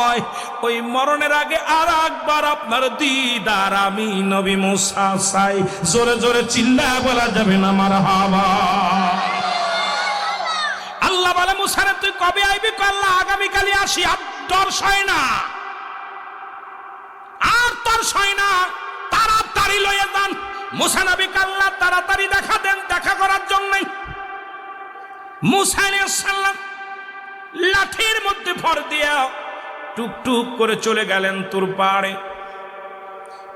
যায়। ওই মরণের আগে আর একবার আপনার দিদার আমি নবী মুসা চাই। জোরে জোরে চিল্লা বলা যাবে না আমার হাবা আল্লাহ বলে, মুসারে, তুই কবে আইবি? আল্লাহ, আগামীকালই আসি। আর ডর সয় না। আর তোর সয় না। তাড়াতাড়ি লইয়া যান। মুসা নবী আল্লাহ তাড়াতাড়ি দেখা দেন। দেখা করার জন্যই। মুসা আলাইহিস সালাম লাঠির মধ্যে ভর দিয়া টুকটুক করে চলে গেলেন তুর পাহাড়ে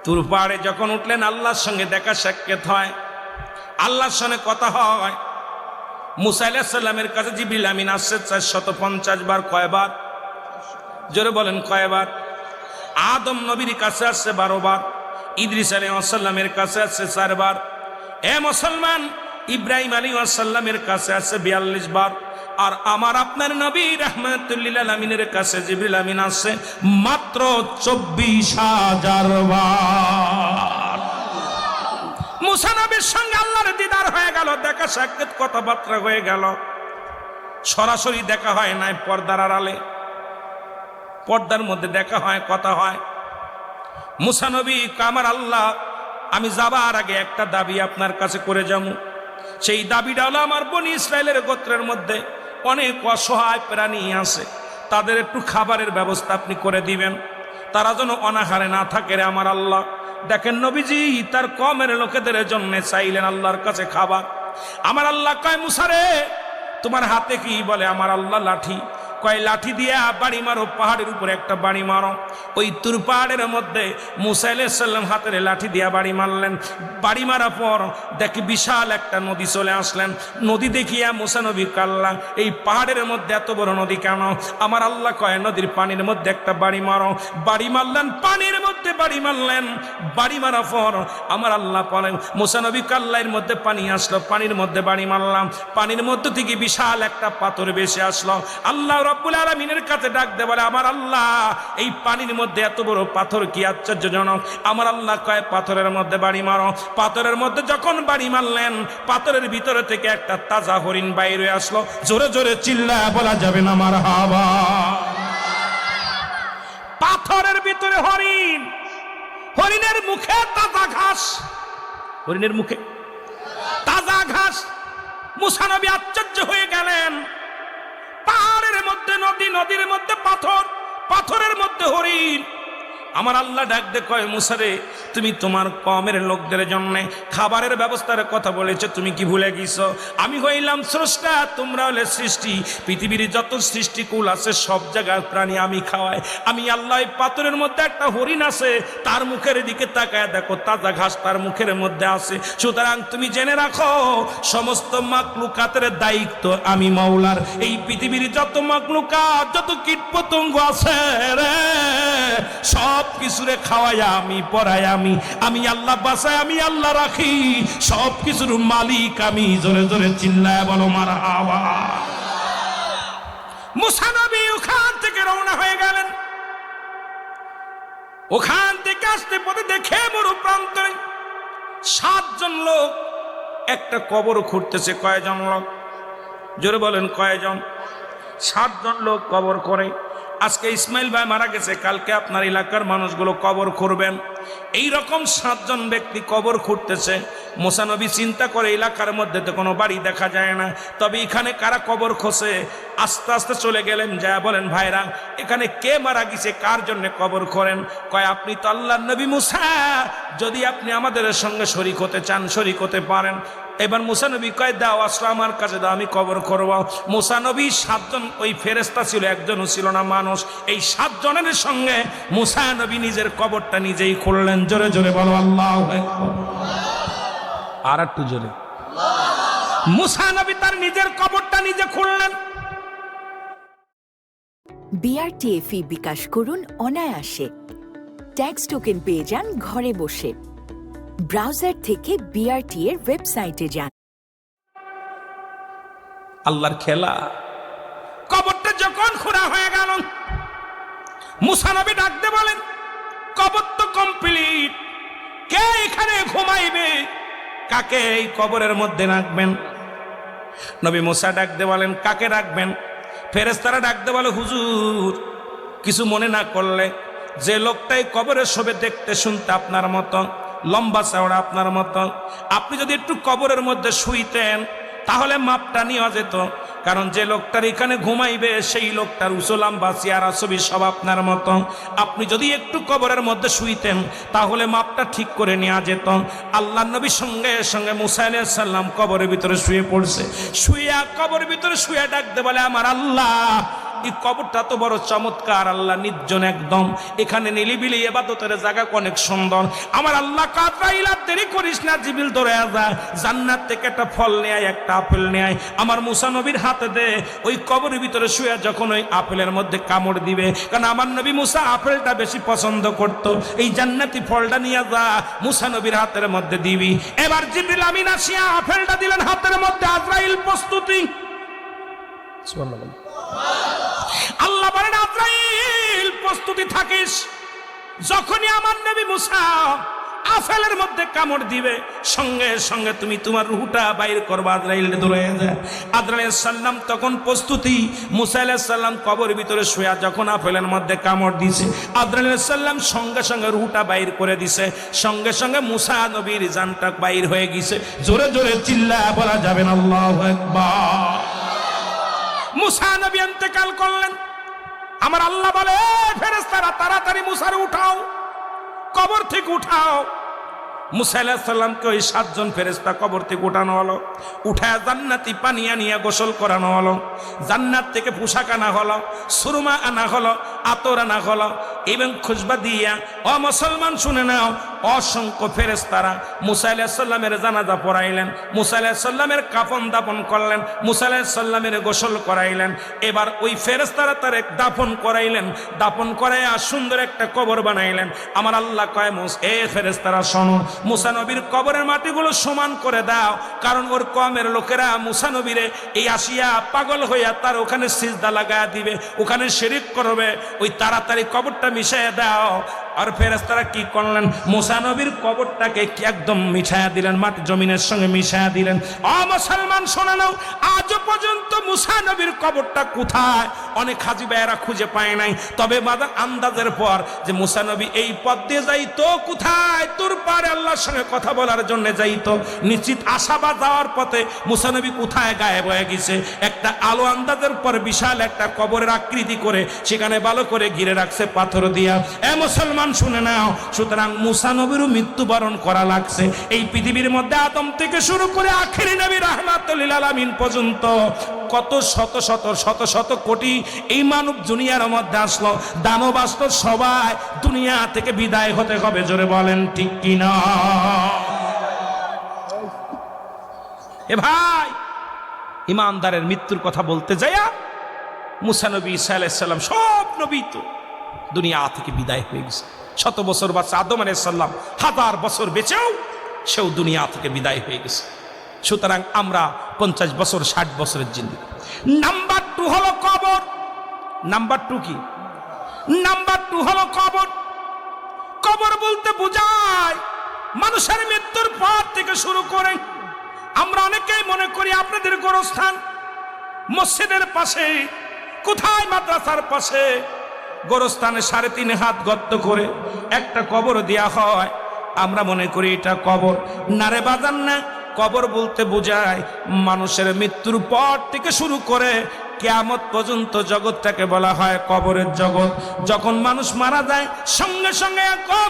তুর পাহাড়ে যখন উঠলেন, আল্লাহর সঙ্গে দেখা সাক্ষাৎ হয়। আল্লাহর সঙ্গে কথা হয়। মুসা আলাহিসাল্লামের কাছে জিবিল আমিন আসছে চারশত পঞ্চাশ বার কয়বার জোরে বলেন কয়বার আদম নবীর কাছে আসছে বারো বার। ইদ্রিস আলী আসাল্লামের কাছে আসছে চারবার এ মুসলমান, ইব্রাহিম আলী আসাল্লামের কাছে আসছে বিয়াল্লিশ বার। আর আমার আপনার নবী রহমতুল্লিল কাছে জিবিল আমিন আসছে মাত্র চব্বিশ হাজার বার। মুসানবীর সঙ্গে আল্লাহর দিদার হয়ে গেল, দেখা সাক্ষাৎ কথাবার্তা হয়ে গেল। সরাসরি দেখা হয় নাই পর্দার আড়ালে। পর্দার মধ্যে দেখা হয়, কথা হয়। মুসানবী কামার আল্লাহ, আমি যাবার আগে একটা দাবি আপনার কাছে করে যাব। সেই দাবিটা হলো আমার বনি ইসরায়েলের গোত্রের মধ্যে। অনেক অসহায় প্রাণী আছে। তাদের একটু খাবারের ব্যবস্থা আপনি করে দিবেন। তারা যেন অনাহারে না থাকে রে আমার আল্লাহ। দেখেন নবীজি, তার কমের লোকেদের জন্য চাইলেন আল্লাহর কাছে খাবার। আমার আল্লাহ কয় মুসারে তোমার হাতে কি বলে আমার আল্লাহ লাঠি? কয় লাঠি দিয়া বাড়ি মারো, পাহাড়ের উপরে একটা বাড়ি মারো। ওই তুর পাহাড়ের মধ্যে মুসাইসাল্লাম হাতের লাঠি দিয়া বাড়ি মারলেন। বাড়ি মারার পর দেখি বিশাল একটা নদী চলে আসলেন। নদী দেখিয়া মুসানবী কাল্লা, এই পাহাড়ের মধ্যে এত বড় নদী কেন? আমার আল্লাহ কয়, নদীর পানির মধ্যে একটা বাড়ি মারো। বাড়ি মারলেন, পানির মধ্যে বাড়ি মারলেন। বাড়ি মারার পর আমার আল্লাহ বলেন মুসানবী কাল্লাইয়ের মধ্যে পানি আসলো, পানির মধ্যে বাড়ি মারলাম। পানির মধ্যে থেকে বিশাল একটা পাথর বেশি আসলো। আল্লাহ রব্বুল আলমিনের কাছে ডাক দে, বলে, আমার আল্লাহ, এই পানির মধ্যে এত বড় পাথর কি আশ্চর্যজনক? আমার আল্লাহ কয়, পাথরের মধ্যে বাড়ি মারো। পাথরের মধ্যে যখন বাড়ি মারলেন, পাথরের ভিতরে থেকে একটা তাজা হরিণ বাইরে আসলো। জোরে জোরে চিল্লা বলা যাবে না, আমার হাওয়া পাথরের ভিতরে হরিণ। হরিণের মুখে তাজা ঘাস। হরিণের মুখে তাজা ঘাস। মুসানবী আশ্চর্য হয়ে গেলেন। পাহাড়ের মধ্যে নদী নদীর মধ্যে পাথর পাথরের মধ্যে হরিণ। আমার আল্লাহ ডাক দে কয় মুসারে তুমি তোমার কমের লোকদের জন্য খাবারের ব্যবস্থার কথা বলেছ, তুমি কি ভুলে গেছ? আমি হইলাম স্রষ্টা, তোমরা হলে সৃষ্টি। পৃথিবীর যত সৃষ্টিকুল আছে, সব জায়গার প্রাণী আমি খাওয়াই। আমি আল্লাহ পাথরের মধ্যে একটা হরিণ আছে, তার মুখের দিকে তাকায় দেখো, তাজা ঘাস তার মুখের মধ্যে আছে। সুতরাং তুমি জেনে রাখো, সমস্ত মাকলুকাতের দায়িত্ব আমি মাওলার। এই পৃথিবীর যত মাকলুকাত, যত কীট পতঙ্গ আছে রে, সব কিছুরে খাওয়াই আমি, পড়াই আমি আমি আল্লাহ বাসায়, আমি আল্লাহ রাখি। সব কিছুর মালিক আমি, জোরে জোরে চিল্লায় বলো, মারা হাওয়া। মুসানবী ওখান থেকে রওনা হয়ে গেলেন। ওখান থেকে আসতে পথে দেখে বড় প্রান্তরে সাতজন লোক, একটা কবর খুঁড়তেছে কয়জন লোক? জোরে বলেন কয়জন? সাতজন লোক কবর করে। আজকে ইসমাইল ভাই মারা গেছে, কালকে আপনার এলাকার মানুষগুলো কবর করবেন এই রকম সাতজন ব্যক্তি কবর খুঁড়তেছে। মোসানবী চিন্তা করে এলাকার মধ্যে তো কোনো বাড়ি দেখা যায় না। তবে এখানে কারা কবর খসে আস্তে আস্তে চলে গেলেন যা বলেন, ভাইরা, এখানে কে মারা গেছে? কার জন্য কবর করেন কয়, আপনি তো আল্লাহ নবী মুসা। যদি আপনি আমাদের সঙ্গে শরিক হতে চান, শরিক হতে পারেন। এবার মুসানবী কয়, দাও, আসলো আমার কাছে, দাও, আমি কবর করব। মুসানবী সাতজন, ওই ফেরেস্তা ছিল, একজনও ছিল না মানুষ। এই সাতজনের সঙ্গে মুসানবী নিজের কবরটা নিজেই খুললেন। জোরে জোরে বলো, আল্লাহ আর একটু জোরে। মুসানবী তার নিজের কবরটা নিজে খুললেন। বিআরটিএফই বিকাশ করুন অনায়াসে। ট্যাক্স টোকেন পেয়ে যান ঘরে বসে। ব্রাউজার থেকে বিআরটি এর ওয়েবসাইটে যান। আল্লাহর খেলা। কবরটা যখন খোঁড়া হয়ে গেল মুসানবী ডাকতে বলেন, কবর তো কমপ্লিট কে এখানে ঘুমাইবে? কাকে এই কবরের মধ্যে রাখবেন? নবী মুসা ডাকতে বলেন, কাকে রাখবেন? ফেরেস্তারা ডাকতে বলে, হুজুর, কিছু মনে না করলে যে লোকটাই কবরে শোবে দেখতে শুনতে আপনার মতো লম্বা চওড়া আপনার মতো। আপনি যদি একটু কবরের মধ্যে শুইতেন, তাহলে মাপটা নেওয়া যেত। কারণ যে লোকটার এখানে ঘুমাইবে, সেই লোকটার উসলাম বা চেয়ারা ছবি সব আপনার মতো। আপনি যদি একটু কবরের মধ্যে শুইতেন, তাহলে মাপটা ঠিক করে নেওয়া যেত। আল্লাহ নবীর সঙ্গে সঙ্গে মুসাইল সাল্লাম কবরের ভিতরে শুয়ে পড়ছে। শুয়ে কবরের ভিতরে শুয়ে ডাকতে বলে, আমার আল্লাহ এই কবরটা তো বড় চমৎকার, আল্লাহ নির্জন একদম। এখানে নিলিবিলি এবাদতের জায়গা অনেক সুন্দর। আমার আল্লাহ কাতরাইলা দেরি করিস না, জিবিল ধরে যা জান্নাত থেকে একটা ফল নেয়, একটা আপেল নেয়। আমার মুসা নবীর হাতে দে, ওই কবরের ভিতরে শুয়ে যখন ওই আপেলের মধ্যে কামড় দিবে। কারণ আমার নবী মুসা আপেলটা বেশি পছন্দ করত। এই জান্নাতি ফলটা নিয়ে যা মুসা নবীর হাতের মধ্যে দিবি। এবার জিবিল আমিন আসিয়া আপেলটা দিলেন হাতের মধ্যে, আজরাইল প্রস্তুতি। আল্লাহ বলেন আজরাইল প্রস্তুতি থাকিস। যখনই আমার নবী মুসা আফেলের মধ্যে কামড় দিবে, সঙ্গে সঙ্গে তুমি তোমার রুহুটা বাইর করবা আজরাইল দূরে যায় আজরাইল সাল্লাম তখন প্রস্তুতি, মুসা আলাইহিস সাল্লাম কবর ভিতরে শুয়া যখন আফেলের মধ্যে কামড় দিছে আজরাইল সাল্লাম সঙ্গে সঙ্গে রুহুটা বাইর করে দিছে, সঙ্গে সঙ্গে মুসা নবীর জানটা বাইর হয়ে গেছে। জোরে জোরে চিল্লা বলা যাবে না, আল্লাহু মুসা নবী ইন্তেকাল করলেন। আমার আল্লাহ বলে ফেরেস্তারা তাড়াতাড়ি মুসারে উঠাও, কবর থেকে উঠাও। মুসাইলামকে ওই সাতজন ফেরেস্তা কবর থেকে উঠানো হলো। উঠায় জান্নাতি পানি আনিয়া গোসল করানো হলো। জান্নাত থেকে পোশাক আনা হলো, সুরমা আনা হলো আতর না হলো। এবং খুশবা দিয়া অ মুসলমান শুনে নাও, অসংখ্য ফেরেস্তারা মুসা সাল্লামের জানাজা পড়াইলেন, মুসা সাল্লামের কাফন দাপন করলেন, মুসা সাল্লামের গোসল করাইলেন। এবার ওই ফেরেস্তারা তার এক দাফন করাইলেন, দাফন করাইয়া সুন্দর একটা কবর বানাইলেন। আমার আল্লাহ কয়, মুস, এ ফেরেস্তারা শোনো মুসানবীর কবরের মাটিগুলো সমান করে দাও, কারণ ওর কমের লোকেরা মুসানবীরে এই আসিয়া পাগল হইয়া তার ওখানে সিজদা লাগায়া দিবে, ওখানে শেরিক করবে ওই তাড়াতাড়ি কবরটা মিশাইয়া দাও। আর ফেরেস্তারা কি করলেন? মুসানবীর কবরটাকে একদম মিশায়া দিলেন, মাটি জমিনের সঙ্গে মিশায়া দিলেন? অ মুসলমান, শোনা নাও আজও পর্যন্ত মুসানবীর কবরটা কোথায়? অনেক হাজি ভাইয়েরা খুঁজে পায় নাই। তবে বাদা আন্দাজের পর যে মুসানবী এই পথ দিয়ে যাইতো কোথায়? তোর পারে আল্লাহর সঙ্গে কথা বলার জন্য যাইতো। নিশ্চিত আশাবাদ যাওয়ার পথে মুসানবী কোথায় গায়েব হয়ে গেছে? একটা আলো আন্দাজের পর বিশাল একটা কবরের আকৃতি করে সেখানে ভালো করে ঘিরে রাখছে পাথর দিয়া। এ মুসলমান শুনে নাও। সুতরাং মুসা মুসানবীরও মৃত্যুবরণ করা লাগছে। এই পৃথিবীর মধ্যে আদম থেকে শুরু করে আখেরি নবী রাহমাতুল্লিল আলামিন পর্যন্ত কত শত শত শত শত কোটি এই মানব দুনিয়ার মধ্যে আসলো। দানব আসলো সবাই দুনিয়া থেকে বিদায় হতে হবে, জোরে বলেন ঠিক কিনা? এ ভাই, ইমানদারের মৃত্যুর কথা বলতে যাইয়া মুসা নবী ইসা আলাইসাল্লাম সব নবী তো দুনিয়া থেকে বিদায় হয়ে গেছে। শত বছর বাচ্চা আদম আলাইসাল্লাম হাজার বছর বেঁচেও সেও দুনিয়া থেকে বিদায় হয়ে গেছে। সুতরাং আমরা পঞ্চাশ বছর, ষাট বছরের জিন্দিগি। নাম্বার টু হলো কবর। নাম্বার টু কি? নাম্বার টু হলো কবর। কবর বলতে বোঝায় মানুষের মৃত্যুর পর থেকে শুরু করে, আমরা অনেকেই মনে করি আপনাদের গোরস্থান। মসজিদের পাশে, কোথায় মাদ্রাসার পাশে গোরস্থানে সাড়ে তিন হাত গর্ত করে একটা কবর দেয়া হয়। আমরা মনে করি এটা কবর। নারে বাজান না, কবর বলতে বোঝায় মানুষের মৃত্যুর পর থেকে শুরু করে কেয়ামত পর্যন্ত জগৎটাকে বলা হয় কবরের জগৎ। যখন মানুষ মারা যায়, সঙ্গে সঙ্গে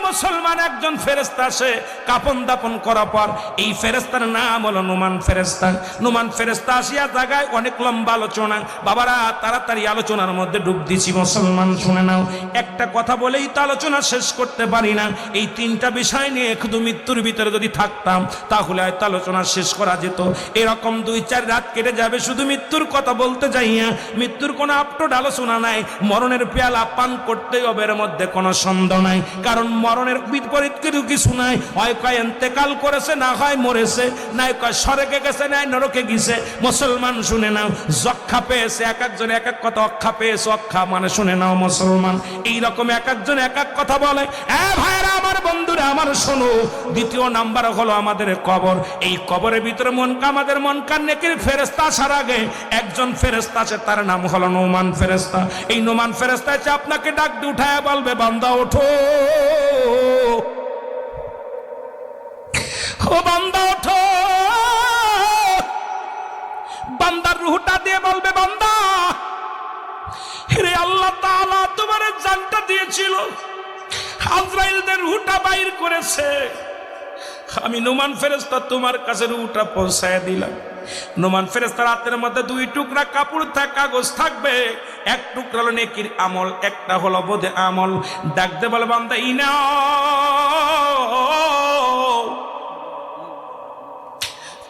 মুসলমান একজন ফেরেস্তা আসে কাপন দাপন করার পর এই ফেরেস্তার নাম হলো নুমান ফেরেস্তা নুমান ফেরেস্তা আসিয়া জায়গায় অনেক লম্বা আলোচনা। বাবারা, তাড়াতাড়ি আলোচনার মধ্যে ডুব দিছি, মুসলমান শুনে নাও। একটা কথা বলেই তো আলোচনা শেষ করতে পারি না। এই তিনটা বিষয় নিয়ে শুধু মৃত্যুর ভিতরে যদি থাকতাম, তাহলে হয়তো আলোচনা শেষ করা যেত। এরকম দুই চার রাত কেটে যাবে, শুধু মৃত্যুর কথা বলতে যাইয়া মৃত্যুর কোনো আপটোড আলোচনা নাই। মরণের পেয়ালা পান করতে হবে, এর মধ্যে কোনো সন্দেহ নাই। কারণ মরণের বিপরীত কিছু কিছু নাই। হয় কয় এন্তেকাল করেছে, না হয় মরেছে। নাই কয় সরেকে গেছে, নাই নরকে গেছে। মুসলমান শুনে নাও, যক্ষা পেয়েছে, এক একজন এক এক কথা অক্ষা পেয়েছে, অক্ষা মানে শুনে নাও মুসলমান। এইরকম এক একজন এক এক কথা বলে, এ ভাইরা আমার বন্ধুরা, আমার শোনো, দ্বিতীয় নাম্বার হলো আমাদের কবর। এই কবরের ভিতরে মন আমাদের মন কান্নেকের ফেরেস্তা আসার আগে একজন ফেরেস্তা আছে, তার নাম হলো নোমান ফেরেস্তা এই নোমান ফেরেস্তা আছে আপনাকে ডাক দিয়ে উঠায় বলবে, বান্দা, ওঠো। ও বান্দা, ওঠো। বান্দার রুহটা দিয়ে বলবে, বান্দা রে আল্লাহ তাআলা, তোমার জানটা দিয়েছিল। আজরাইলদের রুহটা বাইর করেছে। আমি নোমান ফেরেস্তা তোমার কাছে রুহটা পৌঁছায় দিলাম। নোমান ফেরেস্তা রাতের মধ্যে দুই টুকরা কাপড় থাক, কাগজ থাকবে। এক টুকরা হলো নেকির আমল, একটা হলো বোধে আমল। ডাকতে বলে, বান্দা ইনা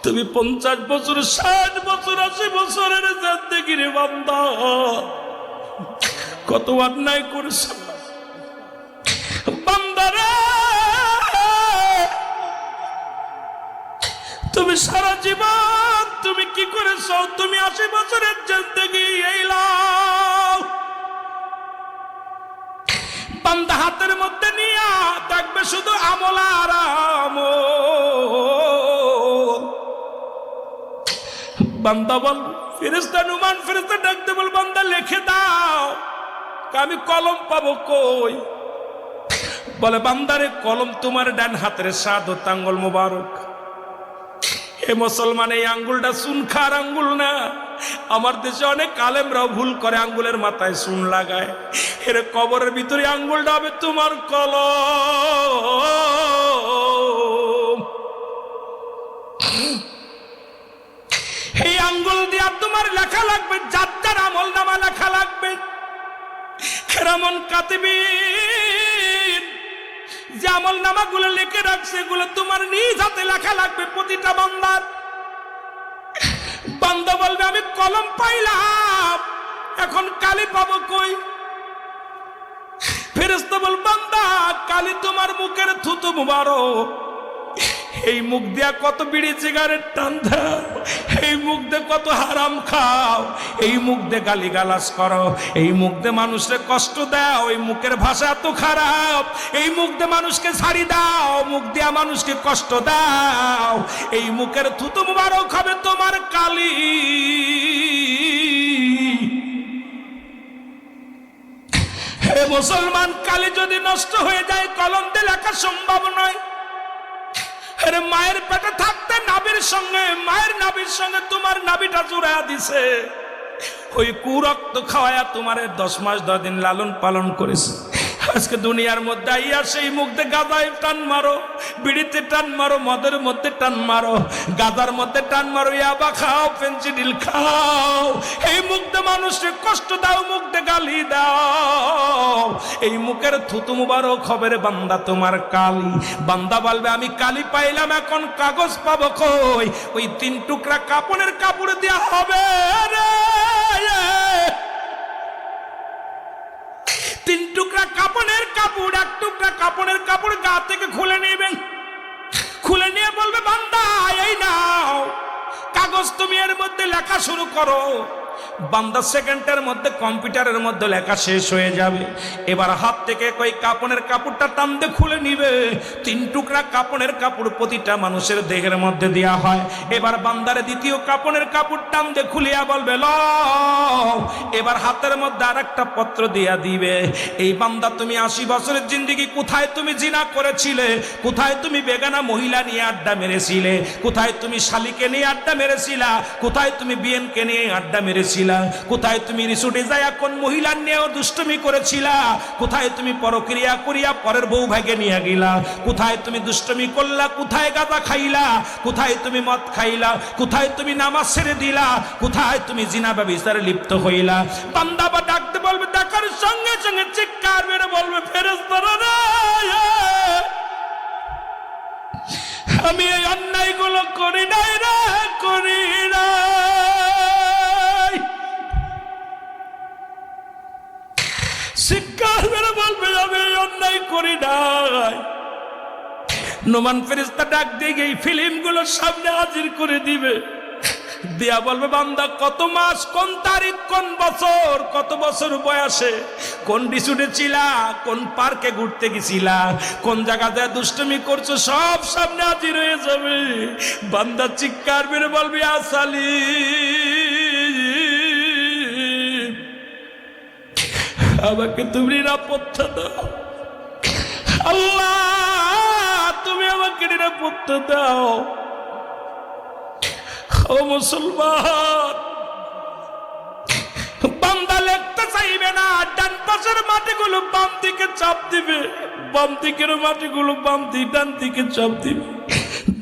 তুমি পঞ্চাশ বছর, ষাট বছর, আশি বছরের জিন্দগি রে বান্দা। কত অন্যায় করেছ। বান্দারে! তুমি সারা জীবন তুমি কি করেছ? তুমি আশি বছরের জিন্দগি এইলাম বান্দা হাতের মধ্যে নিয়া থাকবে শুধু আমল আর বান্দা বল ফেরেস্তা নুমান ফেরেস্তা ডাকতে বল, বান্দা লিখে দাও, আমি কলম পাবো কই? বলে, বান্দারে, কলম তোমার ডান হাতের সাদ তাঙ্গল মোবারক। এ মুসলমান, এই আঙ্গুলটা সুন খার আঙ্গুল না। আমার দেশে অনেক কালেমরাও ভুল করে আঙ্গুলের মাথায় সুন লাগায়। এর কবরের ভিতরে আঙ্গুলটা হবে তোমার কলম। এই আঙ্গুল দিয়া তোমার লেখা লাগবে, যার আমল নামা লেখা লাগবে। কেরামন কাতিবিন যে আমল নামাগুলো লিখে রাখ, সেগুলো তোমার নিজ হাতে লেখা লাগবে প্রতিটা বান্দার। বান্দা বলবে, আমি কলম পাইলাম, এখন কালি পাবো কই? ফেরস্ত বল বান্দা, কালি তোমার মুখের থুতু মুবারক। এই মুখ দিয়া কত বিড়ি সিগারেট টান দাও এই মুখ দিয়ে কত হারাম খাও, এই মুখ দিয়ে গালি গালাস করো, এই মুখ দিয়ে মানুষকে কষ্ট দাও, এই মুখের ভাষা এত খারাপ, এই মুখ দিয়ে মানুষকে ছাড়ি দাও, মুখ দিয়া মানুষকে কষ্ট দাও, এই মুখের থুতু মুবারক হবে তোমার কালি। হে মুসলমান, কালি যদি নষ্ট হয়ে যায়, কলম দিয়ে লেখা সম্ভব নয়। আরে মায়ের পেটে থাকতে নাবির সঙ্গে, মায়ের নাবির সঙ্গে তোমার নাবিটা জুড়া দিছে। ওই কুরক্ত খাওয়ায়া তোমার দশ মাস দশ দিন লালন পালন করেছে। আজকে দুনিয়ার মধ্যে আইয়া সেই মুখতে গাদায় টান মারো, বিড়িতে টান মারো, মদের মধ্যে টান মারো গাদার মধ্যে টান মারো ইয়াবা খাও, পেন্সিডিল খাও। এই মুখতে মানুষকে কষ্ট দাও মুখতে গালি দাও। এই মুখের থুতু মুবারক হবে রে বান্দা তোমার কালি। বান্দা বলবে, আমি কালি পাইলাম, এখন কাগজ পাবো কই? ওই তিন টুকরা কাপড়ের কাপড় দেওয়া হবে রে। কাপড়ের কাপড়, এক টুকরা কাপড়ের কাপড় গা থেকে খুলে নেবেন খুলে নিয়ে বলবে, বান্দা, এই নাও। কাগজ তুমি এর মধ্যে লেখা শুরু করো। বান্দা সেকেন্ডের মধ্যে কম্পিউটারের মধ্যে লেখা শেষ হয়ে যাবে। এবার হাত থেকে কই কাপড়ের কাপড়টা টানতে খুলে নিবে। তিন টুকরা কাপড়ের কাপড় প্রতিটা মানুষের দেহের মধ্যে দেওয়া হয়। এবার বান্দারে দ্বিতীয় কাপড়ের কাপড় টানতে খুলিয়া বলবে ল এবার হাতের মধ্যে আর একটা পত্র দিয়া দিবে, এই বান্দা তুমি আশি বছরের জিন্দিগি কোথায় তুমি জিনা করেছিলে? কোথায় তুমি বেগানা মহিলা নিয়ে আড্ডা মেরেছিলে? কোথায় তুমি শালিকে নিয়ে আড্ডা মেরেছিলা? কোথায় তুমি বিএনকে নিয়ে আড্ডা মেরেছিলা কোথায় তুমি রিসুটে যায় কোন মহিলার নিয়েও দুষ্টমি করেছিলা? কোথায় তুমি পরক্রিয়া করিয়া পরের বউ ভাগে নিয়ে গেলা? কোথায় তুমি দুষ্টমি করলা? কোথায় গাঁদা খাইলা? কোথায় তুমি মদ খাইলা? কোথায় তুমি নামাজ ছেড়ে দিলা? কোথায় তুমি জিনা ব্যবস্থারে লিপ্ত হইলা? বান্দা বা ডাকতে বলবে, দেখার সঙ্গে সঙ্গে চিৎকার মেরে বলবে ফেরেস্তারা রে! আমি এই অন্যায়গুলো করি নাই রে, করি নাই। অন্যায় করি নোমান ডাক দিয়ে এই ফিল্মগুলো সামনে হাজির করে দিবে। বলবে, বান্দা, কত মাস, কোন তারিখ, কোন বছর, কত বছর বয়সে, কোন ছিলা, কোন পার্কে ঘুরতে গেছিলা, কোন জায়গাতে দুষ্টমি করছ, সব সামনে হাজির হয়ে যাবে। বান্দা চিৎকার মেরে বলবে, আসালি। আমাকে তুমি নিরাপত্তা দাও। আল্লাহ, তুমি আমাকে নিরাপত্তা দাও। ও মুসলমান, বান্দা লেখতে চাইবে না, ডান পাশের মাটিগুলো বাম দিকে চাপ দিবে। বাম দিকের মাটিগুলো বাম দিক, ডান দিকে চাপ দিবে।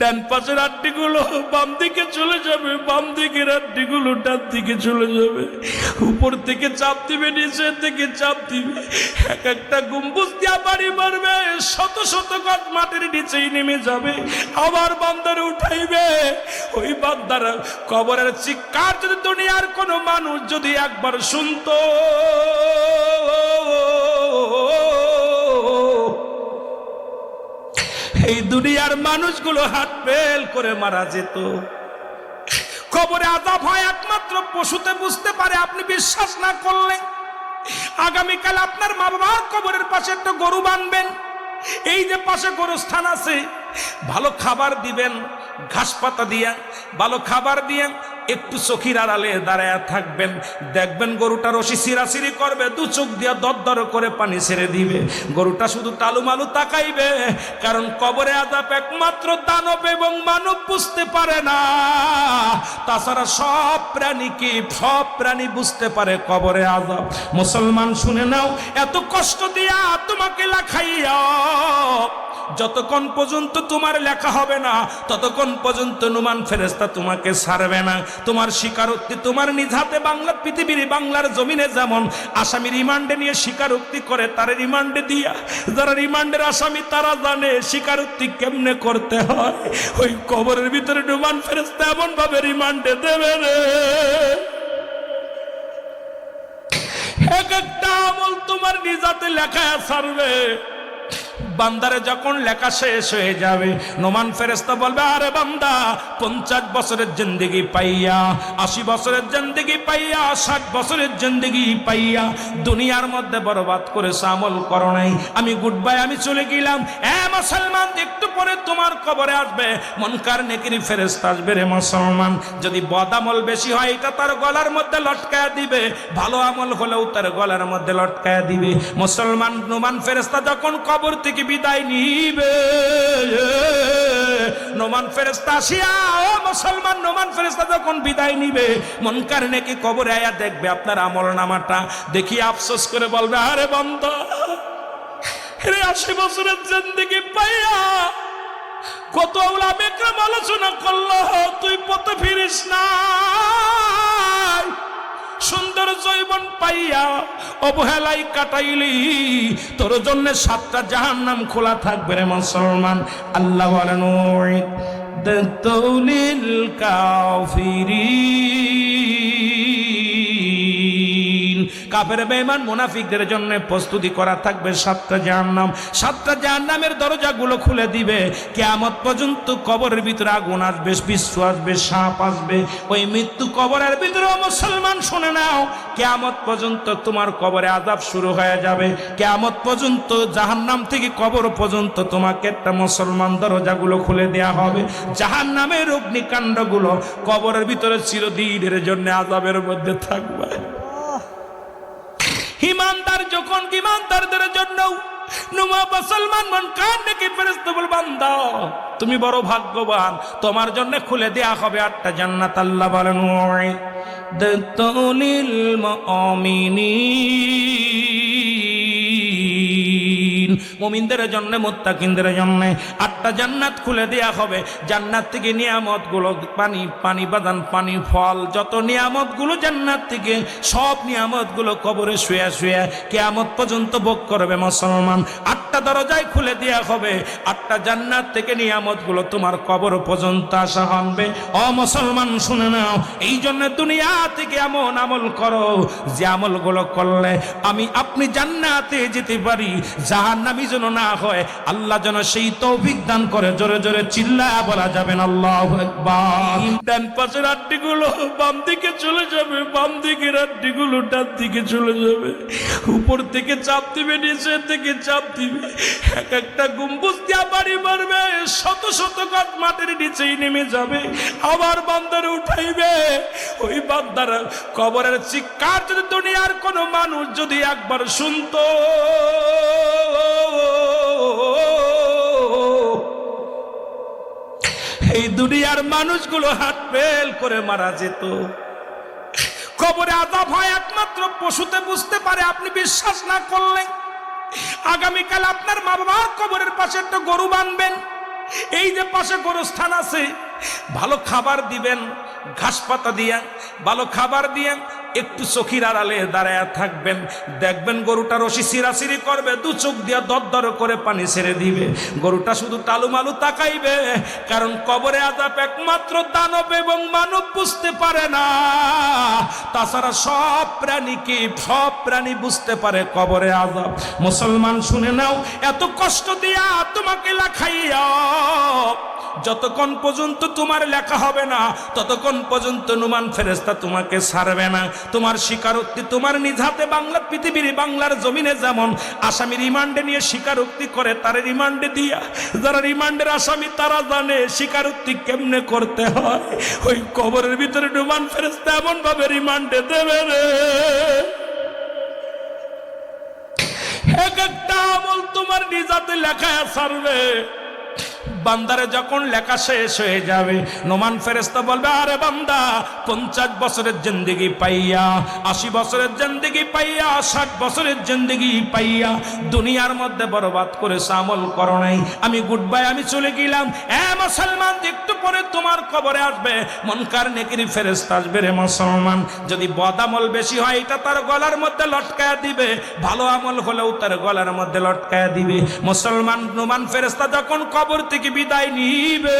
ডান পাশের আড্ডিগুলো বাম দিকে চলে যাবে, বাম দিকের আড্ডিগুলো ডান দিকে চলে যাবে। উপর থেকে চাপ দিবে নিচে থেকে চাপ দিবে। এক একটা গম্বুজ দিয়া বাড়ি মারবে, শত শত গাছ মাটির নিচেই নেমে যাবে, আবার বান্দারে উঠাইবে। ওই বান্দার কবরের চিৎকার যদি দুনিয়ার কোনো মানুষ যদি একবার শুনতো। এই দুনিয়ার মানুষগুলো হাত পেল করে মারা যেত। কবরে আজাব হয় একমাত্র, পশুতে বুঝতে পারে আপনি বিশ্বাস না করলে। আগামীকাল আপনার মা বাবার কবরের পাশে একটা গরু বানবেন। এই যে পাশে গরুস্থান আছে, ভালো খাবার দিবেন ঘাস পাতা দিয়া, ভালো খাবার দিয়া একটু চোখির আড়ালে দাঁড়ায় থাকবেন। দেখবেন গরুটা রশি সিরাসিরি করবে, দু চোখ দিয়া দরদর করে পানি ছেড়ে দিবে। গরুটা শুধু টালুমালু তাকাইবে, কারণ কবরে আদাপ একমাত্র দানব এবং মানব বুঝতে পারে না। তাছাড়া সব প্রাণী কি? সব প্রাণী বুঝতে পারে কবরে আজাব মুসলমান শুনে নাও, এত কষ্ট দিয়া তোমাকে লেখাইয়া যতক্ষণ পর্যন্ত তোমার লেখা হবে না, ততক্ষণ পর্যন্ত নুমান ফেরেস্তা তোমাকে ছাড়বে না। তোমার স্বীকারোক্তি তোমার নিজ হাতে বাংলা, পৃথিবীর বাংলার জমিনে যেমন আসামি রিমান্ডে নিয়ে স্বীকারোক্তি করে, তার রিমান্ডে দিয়া যারা রিমান্ডের আসামি, তারা জানে স্বীকারোক্তি কেমনে করতে হয়। ওই কবরের ভিতরে নুমান ফেরেস্তা এমন ভাবে রিমান্ডে দেবে রে। এক একটা আমল তোমার নিজাতে লেখা ছাড়বে। বান্দারে যখন লেখা শেষ হয়ে যাবে, নোমান ফেরেস্তা বলবে, আরে বান্দা, পঞ্চাশ বছরের জিন্দিগি পাইয়া, আশি বছরের জিন্দিগি পাইয়া, ষাট বছরের জিন্দিগি পাইয়া দুনিয়ার মধ্যে বরবাদ করে আমল করো নাই। আমি গুড বাই আমি চলে গেলাম। এ মুসলমান, একটু পরে তোমার কবরে আসবে। মনকার নেকিরি ফেরেস্তা আসবে রে মুসলমান। যদি বদ আমল বেশি হয়, এটা তার গলার মধ্যে লটকায়া দিবে। ভালো আমল হলেও তার গলার মধ্যে লটকায়া দিবে। মুসলমান, নোমান ফেরেস্তা যখন কবর থেকে বিদায় নিবে। নোমান ফেরেস্তা আসিয়া, ও মুসলমান, নোমান ফেরেস্তা যখন বিদায় নিবে, মন মনকার নেকি কবরে আয়া দেখবে আপনার আমল নামাটা? দেখি আফসোস করে বলবে, আরে বন্ধ, রে আশি বছরের জিন্দিগি পাইয়া কত ওলা বেকরাম আলোচনা করল, তুই পথে ফিরিস না। সুন্দর জৈবন পাইয়া অবহেলাই কাটাইলি। তোর জন্য সাতটা জাহান নাম খোলা থাকবে রে মুসলমান। আল্লাহ বলেন দৌলিল কাফিরিন। কাফের বেমান মুনাফিকদের জন্য প্রস্তুতি করা থাকবে সাতটা জাহান্নাম। সাতটা জাহান্নামের দরজাগুলো খুলে দিবে। কেয়ামত পর্যন্ত কবরের ভিতরে আগুন আসবে, বিশ্ব আসবে, সাপ আসবে। ওই মৃত্যু কবরের ভিতরে মুসলমান শুনে নাও, কেয়ামত পর্যন্ত তোমার কবরে আজাব শুরু হয়ে যাবে। কেয়ামত পর্যন্ত জাহান্নাম থেকে কবর পর্যন্ত তোমাকে একটা মুসলমান দরজাগুলো খুলে দেয়া হবে। জাহান্নামের অগ্নিকাণ্ডগুলো কবরের ভিতরে চিরদিনের জন্য আজাবের মধ্যে থাকবে। ইমানদার যখন ইমানদারদের জন্য মুসলমান মন কান ডেকে ফেরেস্ত বল, বান্দা, তুমি বড় ভাগ্যবান, তোমার জন্য খুলে দেয়া হবে আটটা জান্নাত, আল্লাহ বলেন মুমিনদের জন্য, মুত্তাকিনদের জন্য। আটটা জান্নাত খুলে দেয়া হবে। জান্নাত থেকে নিয়ামতগুলো পানি পানি বাদান, পানি ফল, যত নিয়ামতগুলো জান্নাত থেকে, সব নিয়ামতগুলো কবরে শুয়ে শুয়ে কেয়ামত পর্যন্ত ভোগ করবে মুসলমান। আটটা দরজায় খুলে দেয়া হবে। আটটা জান্নাত থেকে নিয়ামতগুলো তোমার কবর পর্যন্ত আসা হবে অ মুসলমান, শুনে নাও। এই জন্য দুনিয়া থেকে এমন আমল করো যে আমলগুলো করলে আমি আপনি জান্নাতে যেতে পারি। জাহান্নামি যেন না হয়, আল্লাহ যেন সেই তৌফিক দান করে। জোরে জোরে চিল্লায় বলা যাবেন আল্লাহ ডান পাশের আড্ডিগুলো বাম দিকে চলে যাবে, বাম দিকের আড্ডিগুলো ডান দিকে চলে যাবে। উপর থেকে চাপ দিবে নিচে থেকে চাপ দিবে। এক একটা গম্বুজ দিয়া বাড়ি মারবে শত শত গাছ মাটির নিচেই নেমে যাবে, আবার বান্দারে উঠাইবে। ওই বান্দার কবরের চিৎকার দুনিয়ার কোন মানুষ যদি একবার শুনতো। এই দুনিয়ার মানুষগুলো হাত ফেল করে মারা যেত। কবরে আজাব হয় একমাত্র, পশুতে বুঝতে পারে আপনি বিশ্বাস না করলে আগামীকাল আপনার মা বাবার কবরের পাশে একটা গরু বানবেন। এই যে পাশে গরুস্থান আছে, ভালো খাবার দিবেন ঘাস পাতা দিয়ে, ভালো খাবার দিয়ে, একটু চোখির আড়ালে দাঁড়ায় থাকবেন। দেখবেন গরুটা রশি সিরাসিরি করবে, দু চোখ দিয়া দর করে পানি ছেড়ে দিবে। গরুটা শুধু টালুমালু তাকাইবে, কারণ কবরে আজাব একমাত্র দানব এবং মানব বুঝতে পারে না। তাছাড়া সব প্রাণীকে সব প্রাণী বুঝতে পারে কবরে আজাব মুসলমান শুনে নাও, এত কষ্ট দিয়া তোমাকে লেখাইয়া যতক্ষণ পর্যন্ত তোমার লেখা হবে না, ততক্ষণ পর্যন্ত নুমান ফেরেস্তা তোমাকে ছাড়বে না। তোমার স্বীকারোক্তি তোমার নিজ হাতে বাংলা, পৃথিবীর বাংলার জমিনে যেমন আসামি রিমান্ডে নিয়ে স্বীকারোক্তি করে, তার রিমান্ডে দিয়া যারা রিমান্ডের আসামি, তারা জানে স্বীকারোক্তি কেমনে করতে হয়। ওই কবরের ভিতরে নুমান ফেরেস্তা এমন ভাবে রিমান্ডে দেবে রে। এক একটা আমল তোমার নিজাতে লেখায় ছাড়বে। বান্দারে যখন লেখা শেষ হয়ে যাবে, নোমান ফেরেস্তা বলবে, আরে বান্দা, পঞ্চাশ বছরের জিন্দিগি পাইয়া, আশি বছরের জিন্দিগি পাইয়া, ষাট বছরের জিন্দিগি পাইয়া দুনিয়ার মধ্যে বরবাদ করে আমল করো নাই। আমি গুড বাই আমি চলে গেলাম। এ মুসলমান, একটু পরে তোমার কবরে আসবে। মনকার নেকিরি ফেরেস্তা আসবে রে মুসলমান। যদি বদ আমল বেশি হয়, এটা তার গলার মধ্যে লটকায়া দিবে। ভালো আমল হলেও তার গলার মধ্যে লটকায়া দিবে। মুসলমান, নোমান ফেরেস্তা যখন কবর থেকে বিদায় নিবে।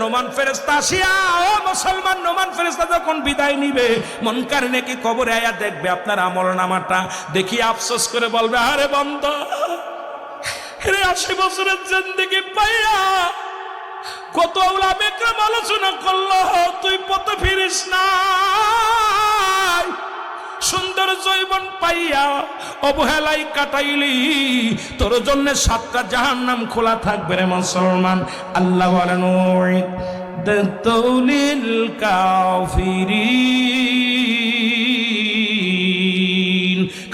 নোমান ফেরেস্তা আসিয়া, ও মুসলমান, নোমান ফেরেস্তা যখন বিদায় নিবে মনকার নেকি কবরে আয়া দেখবে আপনার আমল নামাটা? দেখি আফসোস করে বলবে, আরে বন্ধ রে আশি বছরের জিন্দিগি পাইয়া কত আউলা বেকরাম আলোচনা করল, তুই পথে ফিরিস না। সুন্দর জৈবন পাইয়া অবহেলাই কাটাইলি। তোর জন্য সাতটা জাহান নাম খোলা থাকবে রে মুসলমান। আল্লাহ বলেন তৌলিল কাফিরিন।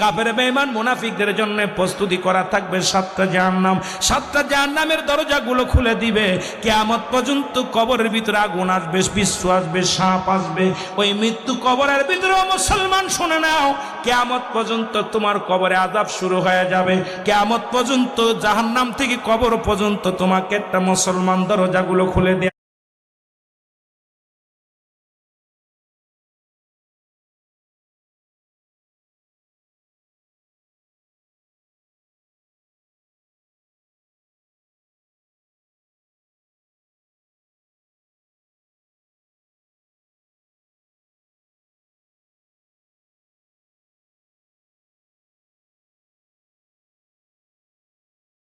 কাফের বেঈমান মুনাফিকদের জন্য প্রস্তুতি করা থাকবে সাতটা জাহান্নাম। সাতটা জাহান্নামের দরজাগুলো খুলে দিবে। কেয়ামত পর্যন্ত কবরের ভিতরে আগুন আসবে বিশ্ব আসবে, সাপ আসবে। ওই মৃত্যু কবরের ভিতরে মুসলমান শুনে নাও, কেয়ামত পর্যন্ত তোমার কবরে আজাব শুরু হয়ে যাবে। কেয়ামত পর্যন্ত জাহান্নাম থেকে কবর পর্যন্ত তোমাকে একটা মুসলমান দরজাগুলো খুলে দেয়